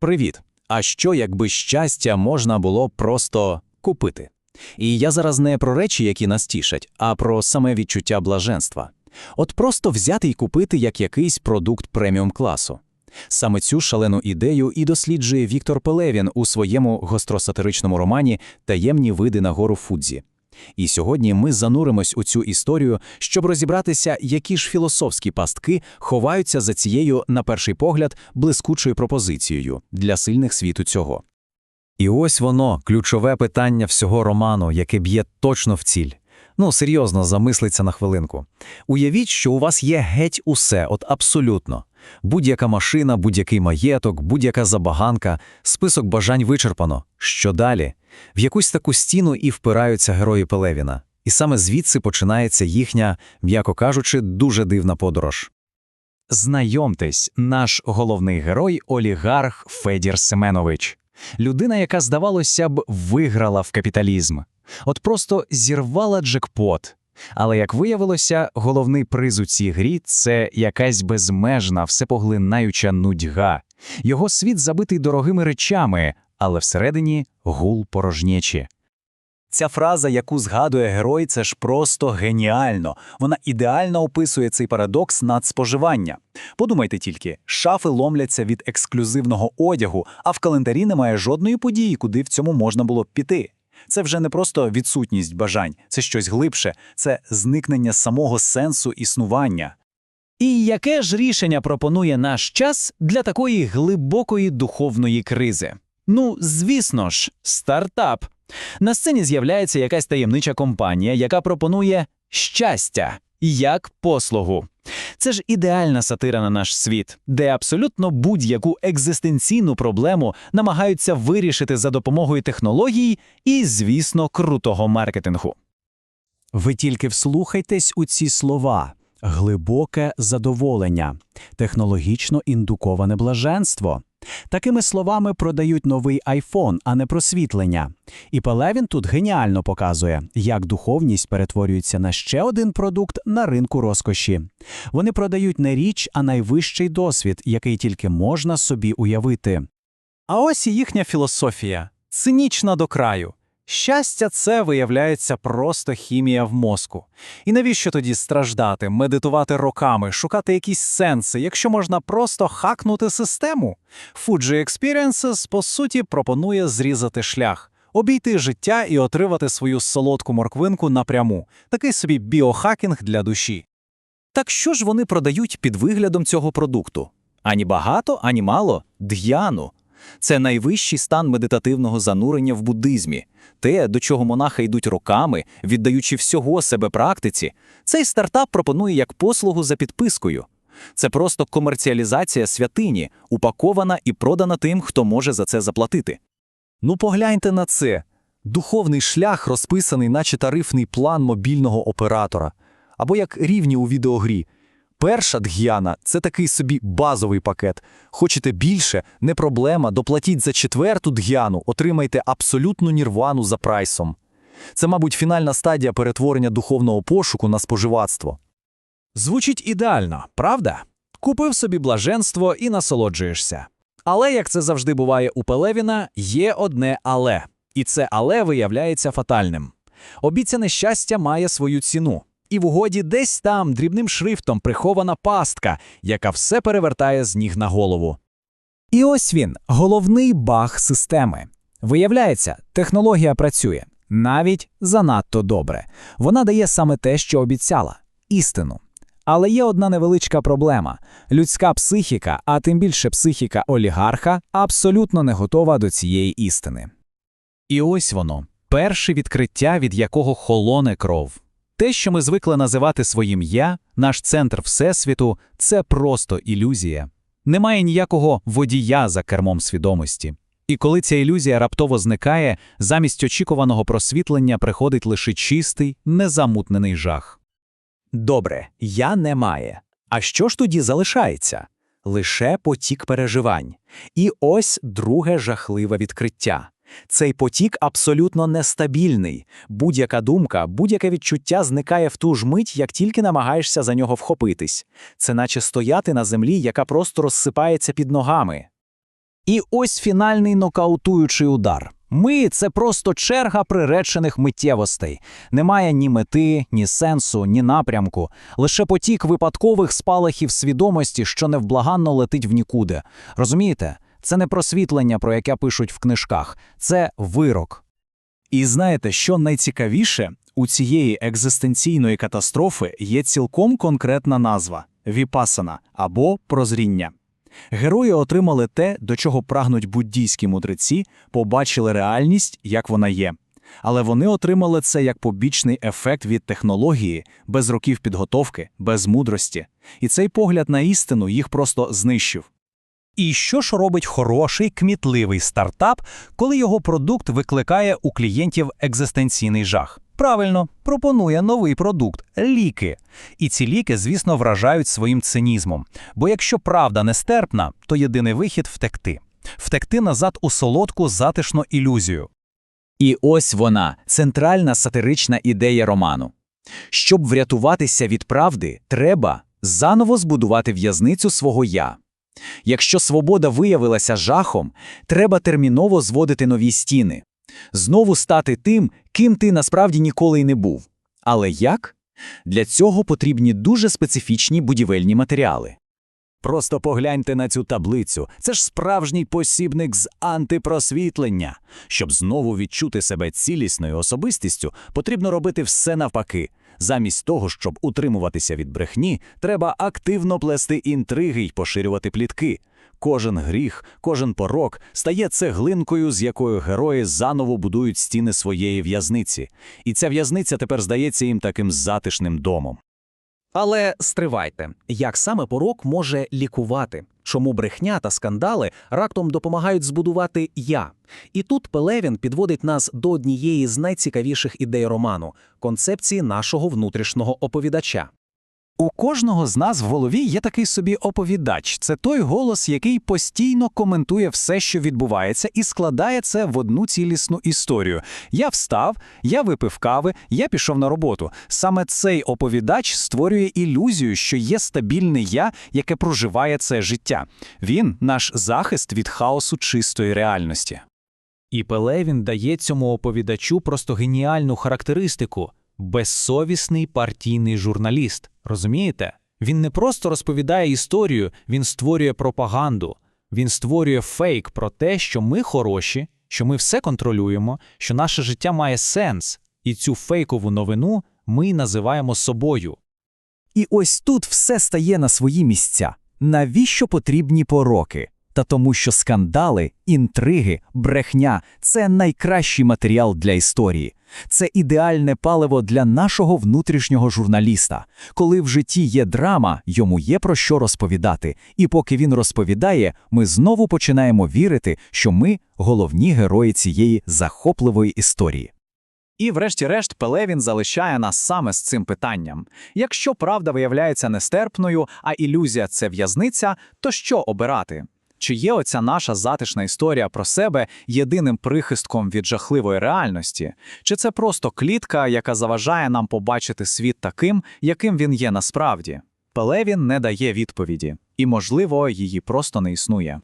Привіт! А що, якби щастя можна було просто купити? І я зараз не про речі, які нас тішать, а про саме відчуття блаженства. От просто взяти і купити як якийсь продукт преміум класу. Саме цю шалену ідею і досліджує Віктор Пелевін у своєму гостросатиричному романі Таємні види на гору Фудзі. І сьогодні ми зануримось у цю історію, щоб розібратися, які ж філософські пастки ховаються за цією, на перший погляд, блискучою пропозицією для сильних світу цього. І ось воно, ключове питання всього роману, яке б'є точно в ціль. Ну, серйозно, замислиться на хвилинку. Уявіть, що у вас є геть усе, от абсолютно. Будь-яка машина, будь-який маєток, будь-яка забаганка, список бажань вичерпано. Що далі? В якусь таку стіну і впираються герої Пелевіна. І саме звідси починається їхня, м'яко кажучи, дуже дивна подорож. Знайомтесь, наш головний герой олігарх Федір Семенович. Людина, яка, здавалося б, виграла в капіталізм. От просто зірвала джекпот. Але, як виявилося, головний приз у цій грі це якась безмежна, всепоглинаюча нудьга. Його світ забитий дорогими речами, але всередині гул порожнечі. Ця фраза, яку згадує герой, це ж просто геніально. Вона ідеально описує цей парадокс надспоживання. Подумайте тільки, шафи ломляться від ексклюзивного одягу, а в календарі немає жодної події, куди в цьому можна було б піти. Це вже не просто відсутність бажань, це щось глибше, це зникнення самого сенсу існування. І яке ж рішення пропонує наш час для такої глибокої духовної кризи? Ну, звісно ж, стартап. На сцені з'являється якась таємнича компанія, яка пропонує щастя як послугу. Це ж ідеальна сатира на наш світ, де абсолютно будь-яку екзистенційну проблему намагаються вирішити за допомогою технологій і, звісно, крутого маркетингу. Ви тільки вслухайтесь у ці слова глибоке задоволення, технологічно індуковане блаженство. Такими словами продають новий айфон, а не просвітлення. І Пелевін тут геніально показує, як духовність перетворюється на ще один продукт на ринку розкоші. Вони продають не річ, а найвищий досвід, який тільки можна собі уявити. А ось і їхня філософія цинічна до краю. Щастя, це виявляється просто хімія в мозку. І навіщо тоді страждати, медитувати роками, шукати якісь сенси, якщо можна просто хакнути систему? Fuji Experiences, по суті, пропонує зрізати шлях, обійти життя і отримати свою солодку морквинку напряму, такий собі біохакінг для душі. Так що ж вони продають під виглядом цього продукту? Ані багато, ані мало д'яну. Це найвищий стан медитативного занурення в буддизмі, те, до чого монахи йдуть роками, віддаючи всього себе практиці. Цей стартап пропонує як послугу за підпискою. Це просто комерціалізація святині, упакована і продана тим, хто може за це заплатити. Ну погляньте на це. Духовний шлях розписаний, наче тарифний план мобільного оператора, або як рівні у відеогрі. Перша дг'яна це такий собі базовий пакет. Хочете більше, не проблема, доплатіть за четверту дг'яну, отримайте абсолютну нірвану за прайсом. Це, мабуть, фінальна стадія перетворення духовного пошуку на споживацтво. Звучить ідеально, правда? Купив собі блаженство і насолоджуєшся. Але, як це завжди буває у Пелевіна, є одне але. І це але виявляється фатальним. Обіцяне щастя має свою ціну. І в угоді десь там дрібним шрифтом прихована пастка, яка все перевертає з ніг на голову. І ось він, головний баг системи. Виявляється, технологія працює навіть занадто добре. Вона дає саме те, що обіцяла істину. Але є одна невеличка проблема: людська психіка, а тим більше психіка олігарха, абсолютно не готова до цієї істини. І ось воно перше відкриття, від якого холоне кров. Те, що ми звикли називати своїм я, наш центр Всесвіту, це просто ілюзія. Немає ніякого водія за кермом свідомості. І коли ця ілюзія раптово зникає, замість очікуваного просвітлення приходить лише чистий, незамутнений жах. Добре, я немає. А що ж тоді залишається? Лише потік переживань. І ось друге жахливе відкриття. Цей потік абсолютно нестабільний. Будь-яка думка, будь-яке відчуття зникає в ту ж мить, як тільки намагаєшся за нього вхопитись. Це наче стояти на землі, яка просто розсипається під ногами. І ось фінальний нокаутуючий удар. Ми це просто черга приречених миттєвостей. Немає ні мети, ні сенсу, ні напрямку, лише потік випадкових спалахів свідомості, що невблаганно летить в нікуди. Розумієте? Це не просвітлення, про яке пишуть в книжках, це вирок. І знаєте, що найцікавіше? У цієї екзистенційної катастрофи є цілком конкретна назва – віпасана або прозріння. Герої отримали те, до чого прагнуть буддійські мудреці, побачили реальність, як вона є. Але вони отримали це як побічний ефект від технології, без років підготовки, без мудрості. І цей погляд на істину їх просто знищив. І що ж робить хороший, кмітливий стартап, коли його продукт викликає у клієнтів екзистенційний жах? Правильно, пропонує новий продукт ліки. І ці ліки, звісно, вражають своїм цинізмом. Бо якщо правда нестерпна, то єдиний вихід втекти. Втекти назад у солодку затишну ілюзію. І ось вона, центральна сатирична ідея роману. Щоб врятуватися від правди, треба заново збудувати в'язницю свого я. Якщо свобода виявилася жахом, треба терміново зводити нові стіни. Знову стати тим, ким ти насправді ніколи й не був. Але як? Для цього потрібні дуже специфічні будівельні матеріали. Просто погляньте на цю таблицю. Це ж справжній посібник з антипросвітлення. Щоб знову відчути себе цілісною особистістю, потрібно робити все навпаки. Замість того, щоб утримуватися від брехні, треба активно плести інтриги й поширювати плітки. Кожен гріх, кожен порок стає цеглинкою, з якою герої заново будують стіни своєї в'язниці. І ця в'язниця тепер здається їм таким затишним домом. Але стривайте, як саме порок може лікувати? Чому брехня та скандали раптом допомагають збудувати я? І тут Пелевін підводить нас до однієї з найцікавіших ідей роману концепції нашого внутрішнього оповідача. У кожного з нас в голові є такий собі оповідач. Це той голос, який постійно коментує все, що відбувається, і складає це в одну цілісну історію. Я встав, я випив кави, я пішов на роботу. Саме цей оповідач створює ілюзію, що є стабільне я, яке проживає це життя. Він наш захист від хаосу чистої реальності. І Пелевін дає цьому оповідачу просто геніальну характеристику безсовісний партійний журналіст. Розумієте? Він не просто розповідає історію, він створює пропаганду, він створює фейк про те, що ми хороші, що ми все контролюємо, що наше життя має сенс, і цю фейкову новину ми називаємо собою. І ось тут все стає на свої місця. Навіщо потрібні пороки? Та тому, що скандали, інтриги, брехня це найкращий матеріал для історії. Це ідеальне паливо для нашого внутрішнього журналіста. Коли в житті є драма, йому є про що розповідати. І поки він розповідає, ми знову починаємо вірити, що ми головні герої цієї захопливої історії. І, врешті-решт, Пелевін залишає нас саме з цим питанням. Якщо правда виявляється нестерпною, а ілюзія це в'язниця, то що обирати? Чи є оця наша затишна історія про себе єдиним прихистком від жахливої реальності? Чи це просто клітка, яка заважає нам побачити світ таким, яким він є насправді? Пелевін не дає відповіді, і, можливо, її просто не існує.